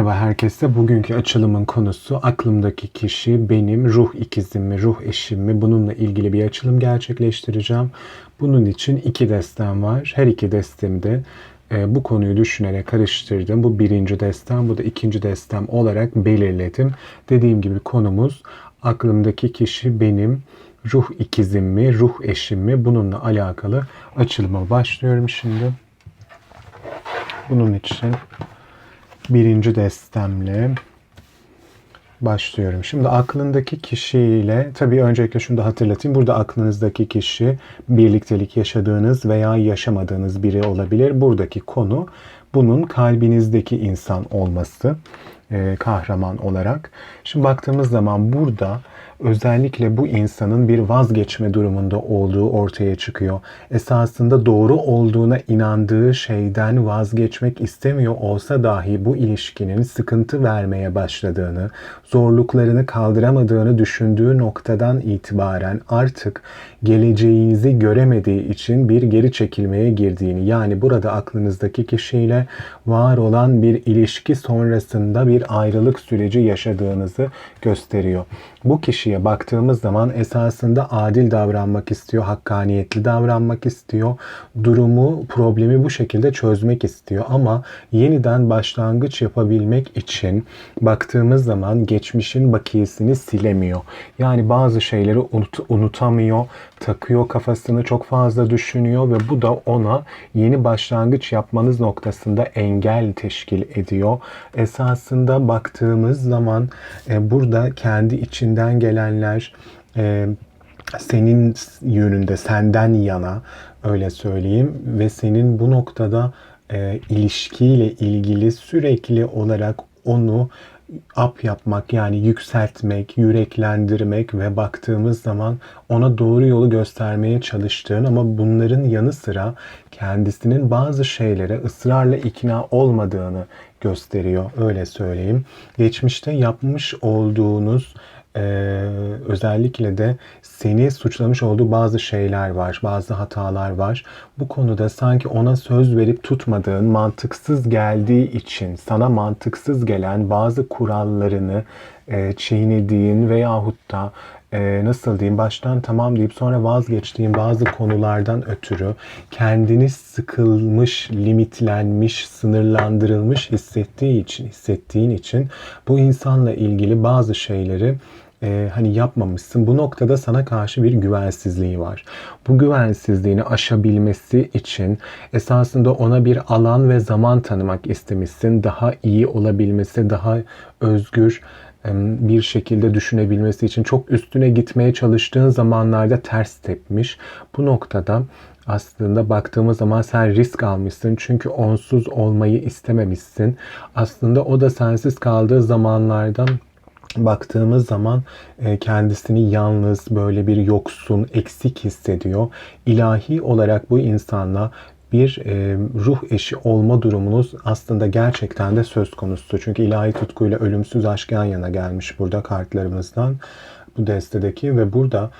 Merhaba herkese. Bugünkü açılımın konusu aklımdaki kişi benim ruh ikizim mi, ruh eşim mi? Bununla ilgili bir açılım gerçekleştireceğim. Bunun için iki destem var. Her iki destemi de e, bu konuyu düşünerek karıştırdım. Bu birinci destem, bu da ikinci destem olarak belirledim. Dediğim gibi konumuz aklımdaki kişi benim ruh ikizim mi, ruh eşim mi? Bununla alakalı açılıma başlıyorum şimdi. Bunun için birinci destemle başlıyorum. Şimdi aklındaki kişiyle tabii öncelikle şunu da hatırlatayım. Burada aklınızdaki kişi birliktelik yaşadığınız veya yaşamadığınız biri olabilir. Buradaki konu bunun kalbinizdeki insan olması e, kahraman olarak. Şimdi baktığımız zaman burada özellikle bu insanın bir vazgeçme durumunda olduğu ortaya çıkıyor. Esasında doğru olduğuna inandığı şeyden vazgeçmek istemiyor olsa dahi bu ilişkinin sıkıntı vermeye başladığını, zorluklarını kaldıramadığını düşündüğü noktadan itibaren artık geleceğinizi göremediği için bir geri çekilmeye girdiğini yani burada aklınızdaki kişiyle var olan bir ilişki sonrasında bir ayrılık süreci yaşadığınızı gösteriyor. Bu kişiye baktığımız zaman esasında adil davranmak istiyor, hakkaniyetli davranmak istiyor. Durumu, problemi bu şekilde çözmek istiyor ama yeniden başlangıç yapabilmek için baktığımız zaman geçmişin bakiyesini silemiyor. Yani bazı şeyleri unut, unutamıyor, takıyor kafasını çok fazla düşünüyor ve bu da ona yeni başlangıç yapmanız noktasında engel teşkil ediyor. Esasında baktığımız zaman e, burada kendi içinden gelenler e, senin yönünde, senden yana öyle söyleyeyim ve senin bu noktada e, ilişkiyle ilgili sürekli olarak onu up yapmak yani yükseltmek, yüreklendirmek ve baktığımız zaman ona doğru yolu göstermeye çalıştığın ama bunların yanı sıra kendisinin bazı şeylere ısrarla ikna olmadığını gösteriyor öyle söyleyeyim. Geçmişte yapmış olduğunuz ee, özellikle de seni suçlamış olduğu bazı şeyler var, bazı hatalar var. Bu konuda sanki ona söz verip tutmadığın, mantıksız geldiği için sana mantıksız gelen bazı kurallarını e, çiğnediğin veyahut da e, nasıl diyeyim baştan tamam deyip sonra vazgeçtiğin bazı konulardan ötürü kendini sıkılmış, limitlenmiş, sınırlandırılmış hissettiği için, hissettiğin için bu insanla ilgili bazı şeyleri e, hani yapmamışsın. Bu noktada sana karşı bir güvensizliği var. Bu güvensizliğini aşabilmesi için esasında ona bir alan ve zaman tanımak istemişsin. Daha iyi olabilmesi, daha özgür bir şekilde düşünebilmesi için çok üstüne gitmeye çalıştığın zamanlarda ters tepmiş. Bu noktada aslında baktığımız zaman sen risk almışsın çünkü onsuz olmayı istememişsin. Aslında o da sensiz kaldığı zamanlardan baktığımız zaman e, kendisini yalnız, böyle bir yoksun, eksik hissediyor. İlahi olarak bu insanla bir e, ruh eşi olma durumunuz aslında gerçekten de söz konusu. Çünkü ilahi tutkuyla ölümsüz aşk yan yana gelmiş burada kartlarımızdan bu destedeki ve burada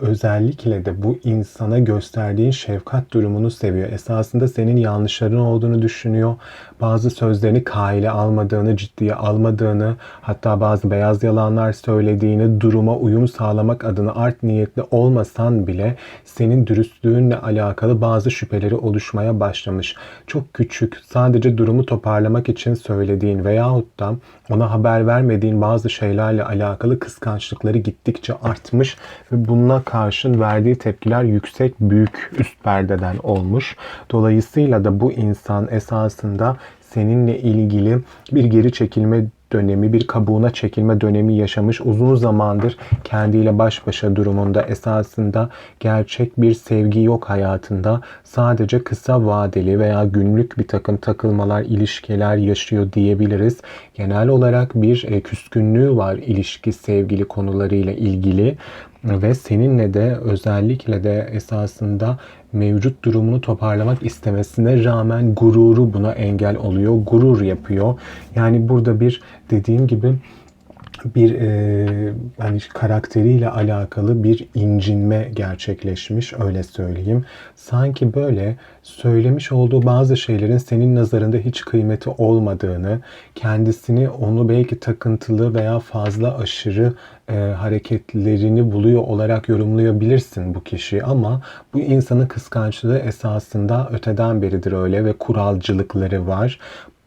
özellikle de bu insana gösterdiğin şefkat durumunu seviyor. Esasında senin yanlışların olduğunu düşünüyor. Bazı sözlerini kaile almadığını, ciddiye almadığını, hatta bazı beyaz yalanlar söylediğini, duruma uyum sağlamak adına art niyetli olmasan bile senin dürüstlüğünle alakalı bazı şüpheleri oluşmaya başlamış. Çok küçük, sadece durumu toparlamak için söylediğin veyahut da ona haber vermediğin bazı şeylerle alakalı kıskançlıkları gittikçe artmış ve karşın verdiği tepkiler yüksek, büyük üst perdeden olmuş. Dolayısıyla da bu insan esasında seninle ilgili bir geri çekilme dönemi, bir kabuğuna çekilme dönemi yaşamış. Uzun zamandır kendiyle baş başa durumunda esasında gerçek bir sevgi yok hayatında. Sadece kısa vadeli veya günlük bir takım takılmalar, ilişkiler yaşıyor diyebiliriz. Genel olarak bir e, küskünlüğü var ilişki, sevgili konularıyla ilgili ve seninle de özellikle de esasında mevcut durumunu toparlamak istemesine rağmen gururu buna engel oluyor. Gurur yapıyor. Yani burada bir dediğim gibi bir e, hani karakteriyle alakalı bir incinme gerçekleşmiş öyle söyleyeyim. Sanki böyle söylemiş olduğu bazı şeylerin senin nazarında hiç kıymeti olmadığını, kendisini onu belki takıntılı veya fazla aşırı e, hareketlerini buluyor olarak yorumlayabilirsin bu kişiyi ama bu insanın kıskançlığı esasında öteden beridir öyle ve kuralcılıkları var.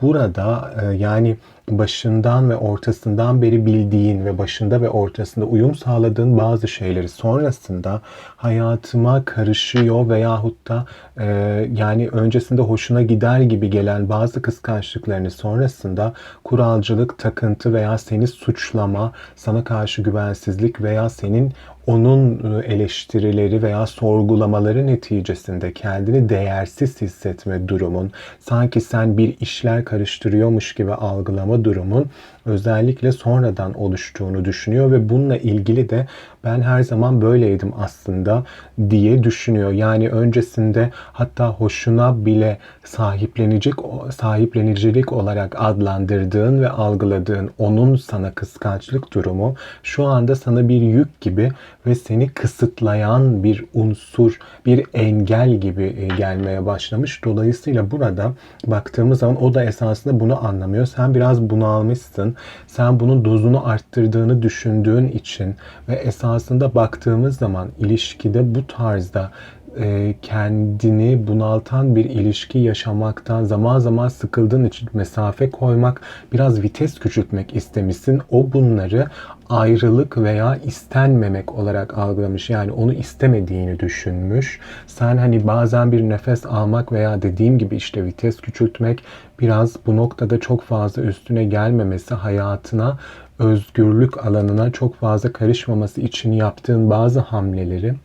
Burada e, yani başından ve ortasından beri bildiğin ve başında ve ortasında uyum sağladığın bazı şeyleri sonrasında hayatıma karışıyor veyahut da e, yani öncesinde hoşuna gider gibi gelen bazı kıskançlıklarını sonrasında kuralcılık, takıntı veya seni suçlama, sana karşı güvensizlik veya senin onun e, eleştirileri veya sorgulamaları neticesinde kendini değersiz hissetme durumun, sanki sen bir işler karıştırıyormuş gibi algılama durumun özellikle sonradan oluştuğunu düşünüyor ve bununla ilgili de ben her zaman böyleydim aslında diye düşünüyor. Yani öncesinde hatta hoşuna bile sahiplenecek sahiplenicilik olarak adlandırdığın ve algıladığın onun sana kıskançlık durumu şu anda sana bir yük gibi ve seni kısıtlayan bir unsur, bir engel gibi e, gelmeye başlamış. Dolayısıyla burada baktığımız zaman o da esasında bunu anlamıyor. Sen biraz bunalmışsın. Sen bunun dozunu arttırdığını düşündüğün için ve esasında baktığımız zaman ilişkide bu tarzda e, kendini bunaltan bir ilişki yaşamaktan zaman zaman sıkıldığın için mesafe koymak, biraz vites küçültmek istemişsin. O bunları ayrılık veya istenmemek olarak algılamış. Yani onu istemediğini düşünmüş. Sen hani bazen bir nefes almak veya dediğim gibi işte vites küçültmek biraz bu noktada çok fazla üstüne gelmemesi hayatına özgürlük alanına çok fazla karışmaması için yaptığın bazı hamleleri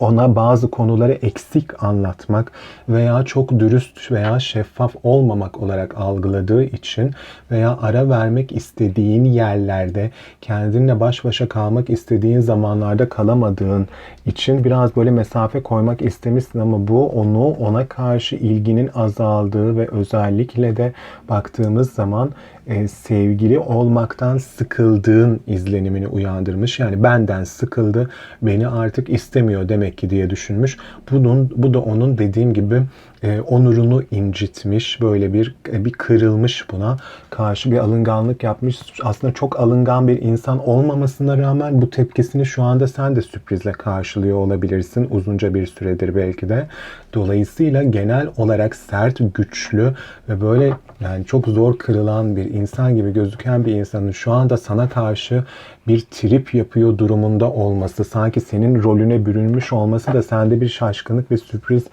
ona bazı konuları eksik anlatmak veya çok dürüst veya şeffaf olmamak olarak algıladığı için veya ara vermek istediğin yerlerde kendinle baş başa kalmak istediğin zamanlarda kalamadığın için biraz böyle mesafe koymak istemişsin ama bu onu ona karşı ilginin azaldığı ve özellikle de baktığımız zaman e, sevgili olmaktan sıkıldığın izlenimini uyandırmış. Yani benden sıkıldı, beni artık istemiyor demek ki diye düşünmüş. Bunun bu da onun dediğim gibi e, onurunu incitmiş, böyle bir e, bir kırılmış buna karşı bir alınganlık yapmış. Aslında çok alıngan bir insan olmamasına rağmen bu tepkisini şu anda sen de sürprizle karşılıyor olabilirsin uzunca bir süredir belki de. Dolayısıyla genel olarak sert, güçlü ve böyle yani çok zor kırılan bir insan gibi gözüken bir insanın şu anda sana karşı bir trip yapıyor durumunda olması, sanki senin rolüne bürünmüş olması da sende bir şaşkınlık ve sürpriz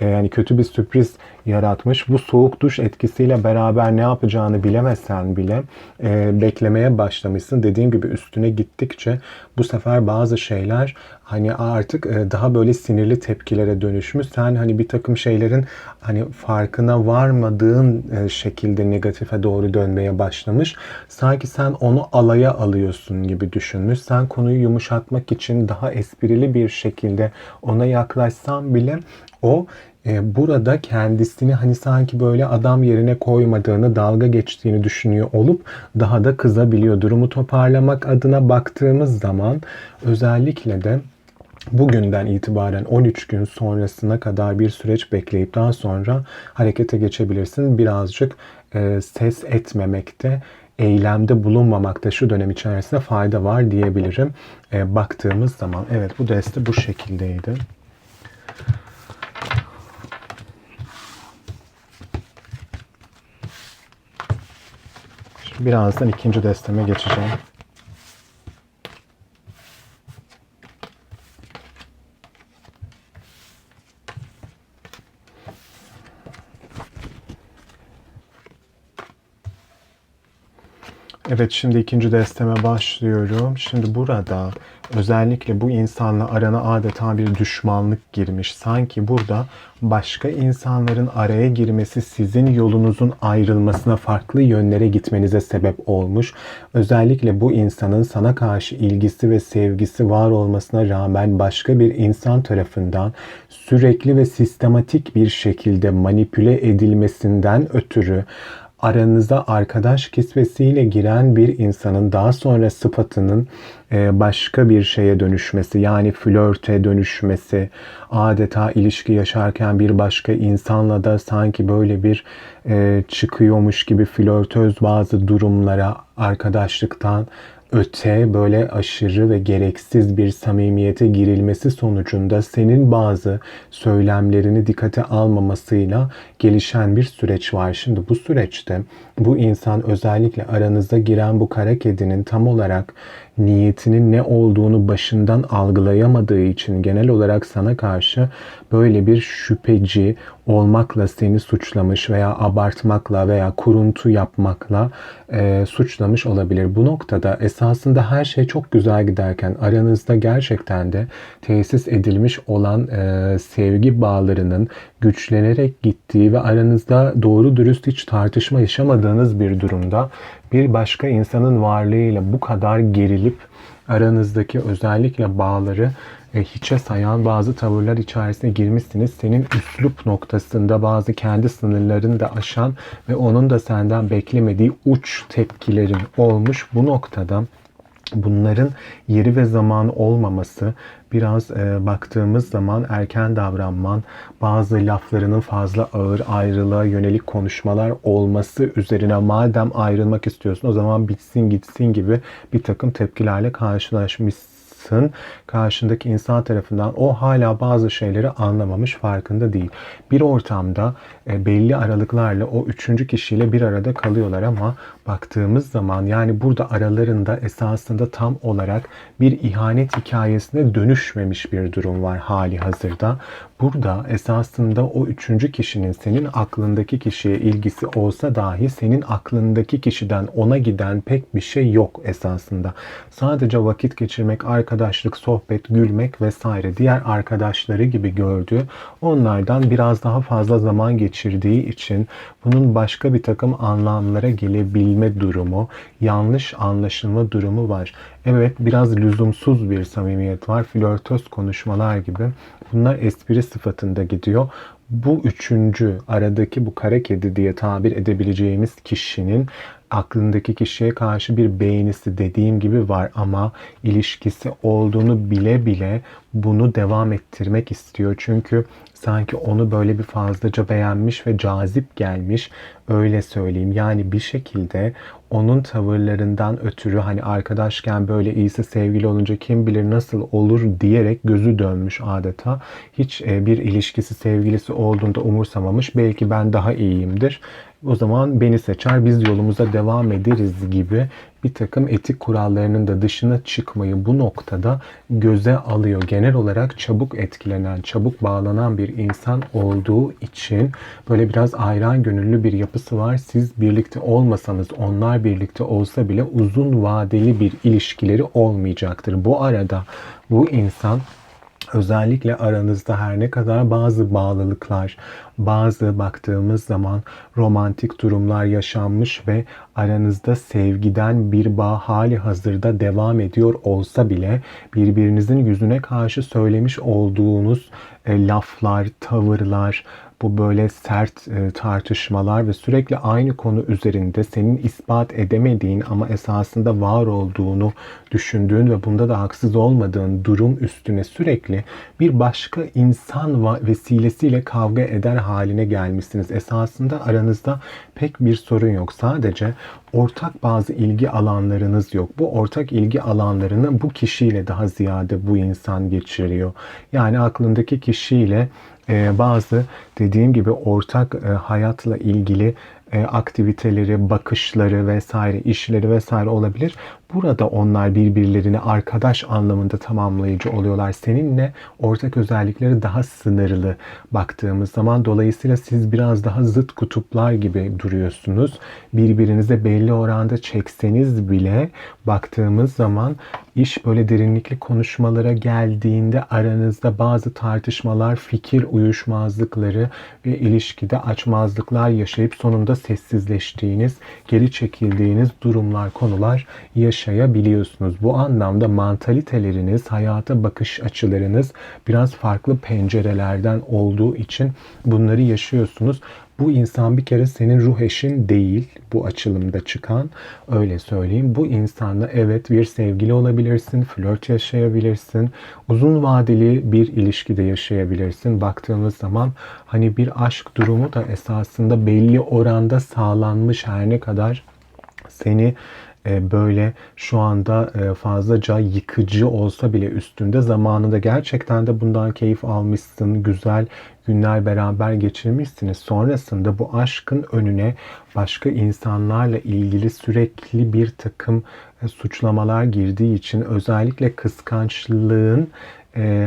yani kötü bir sürpriz yaratmış. Bu soğuk duş etkisiyle beraber ne yapacağını bilemesen bile e, beklemeye başlamışsın. Dediğim gibi üstüne gittikçe bu sefer bazı şeyler hani artık e, daha böyle sinirli tepkilere dönüşmüş. Sen hani bir takım şeylerin hani farkına varmadığın e, şekilde negatife doğru dönmeye başlamış. Sanki sen onu alaya alıyorsun gibi düşünmüş. Sen konuyu yumuşatmak için daha esprili bir şekilde ona yaklaşsan bile o e, burada kendisini hani sanki böyle adam yerine koymadığını, dalga geçtiğini düşünüyor olup daha da kızabiliyor. Durumu toparlamak adına baktığımız zaman özellikle de bugünden itibaren 13 gün sonrasına kadar bir süreç bekleyip daha sonra harekete geçebilirsin. Birazcık e, ses etmemekte eylemde bulunmamakta şu dönem içerisinde fayda var diyebilirim. E, baktığımız zaman evet bu deste bu şekildeydi. Birazdan ikinci desteme geçeceğim. Evet şimdi ikinci desteme başlıyorum. Şimdi burada özellikle bu insanla arana adeta bir düşmanlık girmiş. Sanki burada başka insanların araya girmesi sizin yolunuzun ayrılmasına farklı yönlere gitmenize sebep olmuş. Özellikle bu insanın sana karşı ilgisi ve sevgisi var olmasına rağmen başka bir insan tarafından sürekli ve sistematik bir şekilde manipüle edilmesinden ötürü aranıza arkadaş kisvesiyle giren bir insanın daha sonra sıfatının e, başka bir şeye dönüşmesi yani flörte dönüşmesi adeta ilişki yaşarken bir başka insanla da sanki böyle bir e, çıkıyormuş gibi flörtöz bazı durumlara arkadaşlıktan öte böyle aşırı ve gereksiz bir samimiyete girilmesi sonucunda senin bazı söylemlerini dikkate almamasıyla gelişen bir süreç var. Şimdi bu süreçte bu insan özellikle aranızda giren bu kara kedinin tam olarak niyetinin ne olduğunu başından algılayamadığı için genel olarak sana karşı böyle bir şüpheci olmakla seni suçlamış veya abartmakla veya kuruntu yapmakla e, suçlamış olabilir. Bu noktada esasında her şey çok güzel giderken aranızda gerçekten de tesis edilmiş olan e, sevgi bağlarının güçlenerek gittiği ve aranızda doğru dürüst hiç tartışma yaşamadığınız bir durumda bir başka insanın varlığıyla bu kadar gerilip aranızdaki özellikle bağları e, hiçe sayan bazı tavırlar içerisine girmişsiniz. Senin üslup noktasında bazı kendi sınırlarını da aşan ve onun da senden beklemediği uç tepkilerin olmuş. Bu noktada bunların yeri ve zamanı olmaması biraz e, baktığımız zaman erken davranman, bazı laflarının fazla ağır ayrılığa yönelik konuşmalar olması üzerine madem ayrılmak istiyorsun o zaman bitsin gitsin gibi bir takım tepkilerle karşılaşmışsın karşındaki insan tarafından o hala bazı şeyleri anlamamış farkında değil. Bir ortamda belli aralıklarla o üçüncü kişiyle bir arada kalıyorlar ama baktığımız zaman yani burada aralarında esasında tam olarak bir ihanet hikayesine dönüşmemiş bir durum var hali hazırda. Burada esasında o üçüncü kişinin senin aklındaki kişiye ilgisi olsa dahi senin aklındaki kişiden ona giden pek bir şey yok esasında. Sadece vakit geçirmek, arkadaşlık, sohbet, gülmek vesaire diğer arkadaşları gibi gördüğü onlardan biraz daha fazla zaman geçirdiği için bunun başka bir takım anlamlara gelebilme durumu, yanlış anlaşılma durumu var. Evet biraz lüzumsuz bir samimiyet var. Flörtöz konuşmalar gibi. Bunlar espri sıfatında gidiyor. Bu üçüncü aradaki bu kara kedi diye tabir edebileceğimiz kişinin aklındaki kişiye karşı bir beğenisi dediğim gibi var ama ilişkisi olduğunu bile bile bunu devam ettirmek istiyor. Çünkü sanki onu böyle bir fazlaca beğenmiş ve cazip gelmiş öyle söyleyeyim. Yani bir şekilde onun tavırlarından ötürü hani arkadaşken böyle iyisi sevgili olunca kim bilir nasıl olur diyerek gözü dönmüş adeta. Hiç e, bir ilişkisi sevgilisi olduğunda umursamamış. Belki ben daha iyiyimdir o zaman beni seçer biz yolumuza devam ederiz gibi bir takım etik kurallarının da dışına çıkmayı bu noktada göze alıyor. Genel olarak çabuk etkilenen, çabuk bağlanan bir insan olduğu için böyle biraz ayran gönüllü bir yapısı var. Siz birlikte olmasanız, onlar birlikte olsa bile uzun vadeli bir ilişkileri olmayacaktır. Bu arada bu insan Özellikle aranızda her ne kadar bazı bağlılıklar, bazı baktığımız zaman romantik durumlar yaşanmış ve aranızda sevgiden bir bağ hali hazırda devam ediyor olsa bile birbirinizin yüzüne karşı söylemiş olduğunuz e, laflar, tavırlar, bu böyle sert e, tartışmalar ve sürekli aynı konu üzerinde senin ispat edemediğin ama esasında var olduğunu düşündüğün ve bunda da haksız olmadığın durum üstüne sürekli bir başka insan vesilesiyle kavga eder haline gelmişsiniz. Esasında aranızda pek bir sorun yok. Sadece ortak bazı ilgi alanlarınız yok. Bu ortak ilgi alanlarını bu kişiyle daha ziyade bu insan geçiriyor. Yani aklındaki kişiyle bazı dediğim gibi ortak e, hayatla ilgili e, aktiviteleri, bakışları vesaire, işleri vesaire olabilir. Burada onlar birbirlerini arkadaş anlamında tamamlayıcı oluyorlar. Seninle ortak özellikleri daha sınırlı baktığımız zaman dolayısıyla siz biraz daha zıt kutuplar gibi duruyorsunuz. Birbirinize belli oranda çekseniz bile baktığımız zaman iş böyle derinlikli konuşmalara geldiğinde aranızda bazı tartışmalar, fikir uyuşmazlıkları ve ilişkide açmazlıklar yaşayıp sonunda sessizleştiğiniz, geri çekildiğiniz durumlar, konular yaşanıyor yaşayabiliyorsunuz. Bu anlamda mantaliteleriniz, hayata bakış açılarınız biraz farklı pencerelerden olduğu için bunları yaşıyorsunuz. Bu insan bir kere senin ruh eşin değil bu açılımda çıkan öyle söyleyeyim. Bu insanla evet bir sevgili olabilirsin, flört yaşayabilirsin, uzun vadeli bir ilişkide yaşayabilirsin. Baktığımız zaman hani bir aşk durumu da esasında belli oranda sağlanmış her ne kadar seni böyle şu anda e, fazlaca yıkıcı olsa bile üstünde zamanında gerçekten de bundan keyif almışsın, güzel günler beraber geçirmişsiniz. Sonrasında bu aşkın önüne başka insanlarla ilgili sürekli bir takım e, suçlamalar girdiği için özellikle kıskançlığın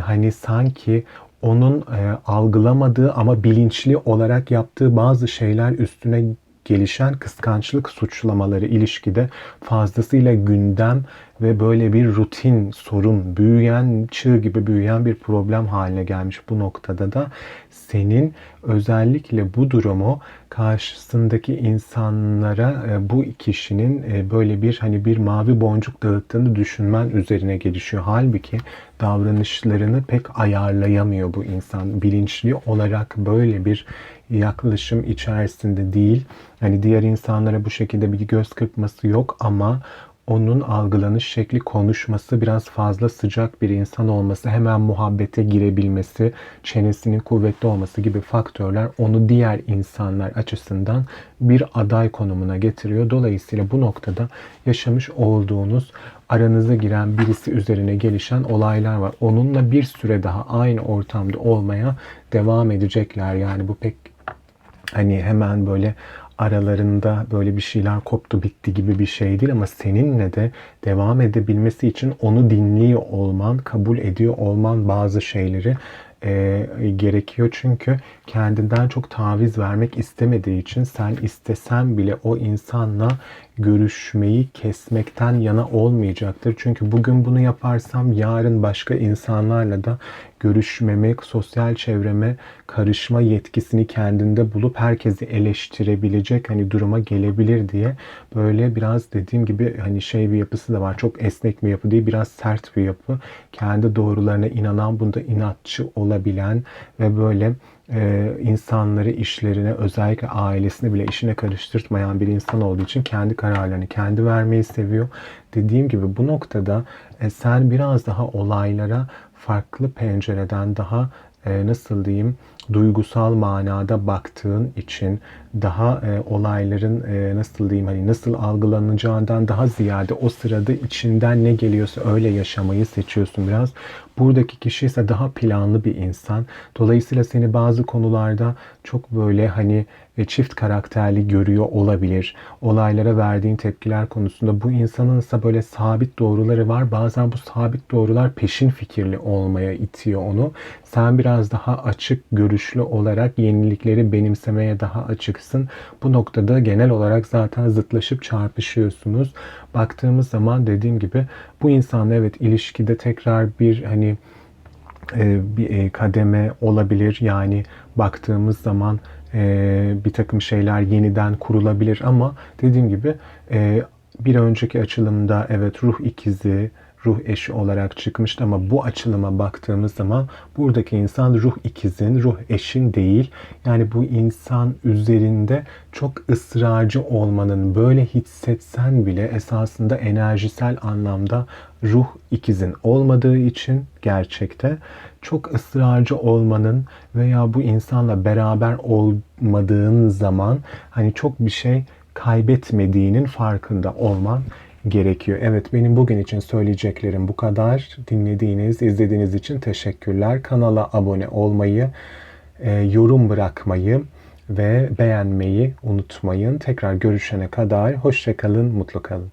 hani sanki onun algılamadığı ama bilinçli olarak yaptığı bazı şeyler üstüne gelişen kıskançlık suçlamaları ilişkide fazlasıyla gündem ve böyle bir rutin sorun, büyüyen, çığ gibi büyüyen bir problem haline gelmiş bu noktada da senin özellikle bu durumu karşısındaki insanlara e, bu kişinin e, böyle bir hani bir mavi boncuk dağıttığını düşünmen üzerine gelişiyor. Halbuki davranışlarını pek ayarlayamıyor bu insan. Bilinçli olarak böyle bir yaklaşım içerisinde değil. Hani diğer insanlara bu şekilde bir göz kırpması yok ama onun algılanış şekli, konuşması biraz fazla sıcak bir insan olması, hemen muhabbete girebilmesi, çenesinin kuvvetli olması gibi faktörler onu diğer insanlar açısından bir aday konumuna getiriyor. Dolayısıyla bu noktada yaşamış olduğunuz aranıza giren birisi üzerine gelişen olaylar var. Onunla bir süre daha aynı ortamda olmaya devam edecekler. Yani bu pek hani hemen böyle aralarında böyle bir şeyler koptu bitti gibi bir şey değil ama seninle de devam edebilmesi için onu dinliyor olman, kabul ediyor olman bazı şeyleri e, gerekiyor. Çünkü kendinden çok taviz vermek istemediği için sen istesen bile o insanla görüşmeyi kesmekten yana olmayacaktır. Çünkü bugün bunu yaparsam yarın başka insanlarla da görüşmemek, sosyal çevreme karışma yetkisini kendinde bulup herkesi eleştirebilecek hani duruma gelebilir diye böyle biraz dediğim gibi hani şey bir yapısı da var. Çok esnek bir yapı değil, biraz sert bir yapı. Kendi doğrularına inanan, bunda inatçı olabilen ve böyle e, insanları işlerine özellikle ailesini bile işine karıştırtmayan bir insan olduğu için kendi kararlarını kendi vermeyi seviyor. Dediğim gibi bu noktada e, sen biraz daha olaylara farklı pencereden daha e, nasıl diyeyim duygusal manada baktığın için daha e, olayların e, nasıl diyeyim hani nasıl algılanacağından daha ziyade o sırada içinden ne geliyorsa öyle yaşamayı seçiyorsun biraz. Buradaki kişi ise daha planlı bir insan. Dolayısıyla seni bazı konularda çok böyle hani ve çift karakterli görüyor olabilir. Olaylara verdiğin tepkiler konusunda bu insanın ise böyle sabit doğruları var. Bazen bu sabit doğrular peşin fikirli olmaya itiyor onu. Sen biraz daha açık görüşlü olarak yenilikleri benimsemeye daha açıksın. Bu noktada genel olarak zaten zıtlaşıp çarpışıyorsunuz. Baktığımız zaman dediğim gibi bu insanla evet ilişkide tekrar bir hani e, bir e, kademe olabilir. Yani baktığımız zaman e, bir takım şeyler yeniden kurulabilir ama dediğim gibi bir önceki açılımda evet ruh ikizi, ruh eşi olarak çıkmıştı ama bu açılıma baktığımız zaman buradaki insan ruh ikizin, ruh eşin değil. Yani bu insan üzerinde çok ısrarcı olmanın böyle hissetsen bile esasında enerjisel anlamda ruh ikizin olmadığı için gerçekte çok ısrarcı olmanın veya bu insanla beraber olmadığın zaman hani çok bir şey kaybetmediğinin farkında olman gerekiyor. Evet benim bugün için söyleyeceklerim bu kadar. Dinlediğiniz, izlediğiniz için teşekkürler. Kanala abone olmayı, e, yorum bırakmayı ve beğenmeyi unutmayın. Tekrar görüşene kadar hoşçakalın, mutlu kalın.